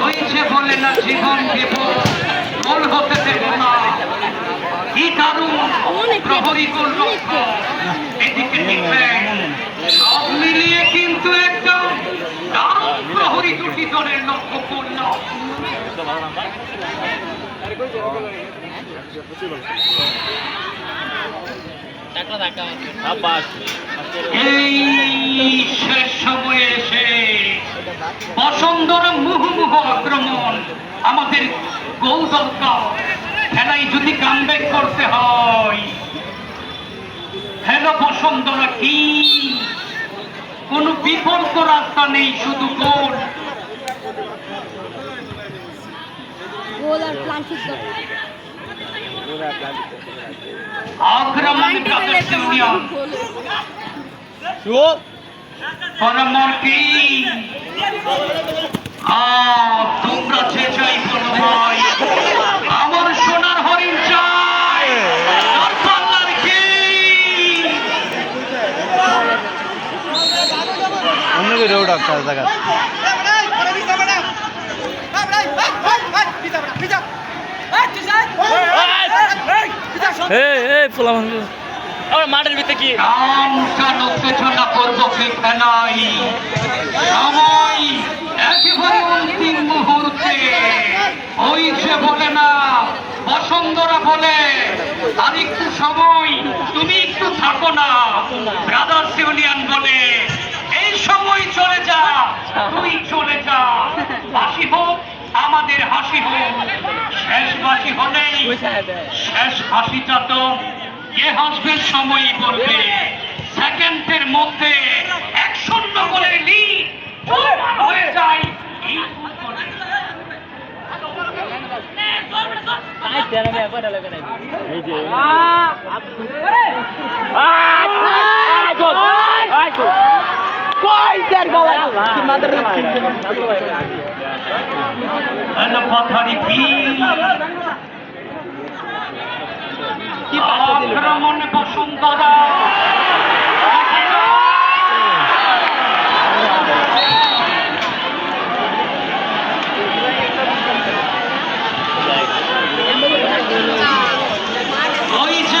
হয়েছে বলে না জীবন বিপদ হতে দেব না কি দারুণ প্রহরী করল এদিকে সব মিলিয়ে কিন্তু একদম দারুণ প্রহরী দুটি দলের লক্ষ্য করলাম আমাদের গোল দরকার খেলায় যদি কামব্যাক করতে হয় হ্যালো বসন্তরা কি? কোনো বিকল্প রাস্তা নেই শুধু গোল গোল আর প্লান ঠিক দরকার আক্রমণ ব্রাদার্স ইউনিয়ন পরামর্শী তোমরা যে চাই ভাই আমার সোনার হরিণ চাই। পাল্লার রেউ ডাক্তার দেখা আমার মাঠের ভিতরে কি? কামটা করব কি সময় একেবারে অন্তিম মুহূর্তে। ওই যে বলে না বসন্তরা বলে আর একটু সময় তুমি একটু থাকো না। ব্রাদার্স ইউনিয়ন বলে এই সময় চলে যা তুই চলে যা। হাসি হোক আমাদের হাসি হোক। শেষ বাসি হলেই শেষ হাসিটা তো কে হাসবে সময়ই বলবে সেকেন্ডের মধ্যে এক শূন্য লিড হয়ে যায় এই। And the Pathari কি আক্রমণ বসুন্ধরা। ওই যে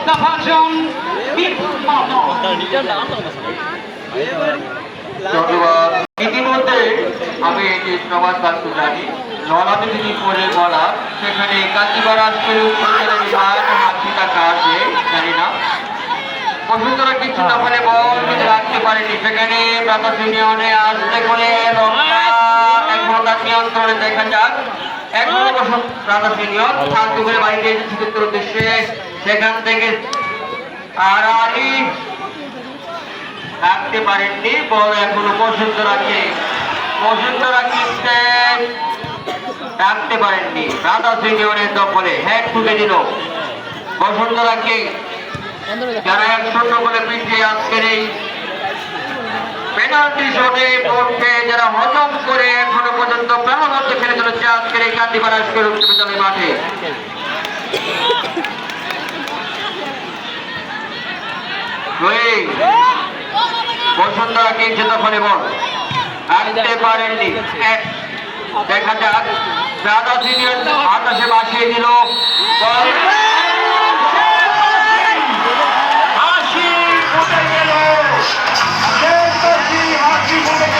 শ্রদ্ধাভাজন বিপুল ইতিমধ্যে আমি এটি প্রবাদ বাক্য জানি। লড়াতে যদি পরে বলা সেখানে বসুন্ধরা কিছু না ফলে বল রাখতে পারেনি। সেখানে ইউনিয়নে আসতে করে এক ঘণ্টার নিয়ন্ত্রণে দেখা যাক। এক ঘণ্টা বসুন ব্রাদার্স ইউনিয়ন শান্তি করে বাইরে এসেছে উদ্দেশ্যে। সেখান থেকে আলী রাখতে পারেননি, বল এখনও বসুন্ধরাকে বসুন্ধরা কিনতে রাখতে পারেননি। রাধা সিনিয়রের দখলে হ্যাক তুলে দিল। বসুন্ধরাকে যারা এক শূন্য বলে পিছিয়ে আজকের এই পেনাল্টি শটে পড়তে যারা হজম করে এখনও পর্যন্ত প্রাণবদ্ধ খেলে চলেছে আজকের এই কান্দিপাড়া বিদ্যালয় মাঠে। দুই। বসুন্ধরা কিনছে তখন এবং আনতে পারেননি। এক, দেখা যাক। দাদা সিনিয়র আকাশে বাসিয়ে দিল। হাসি ফুটে গেল। হাসি ফুটে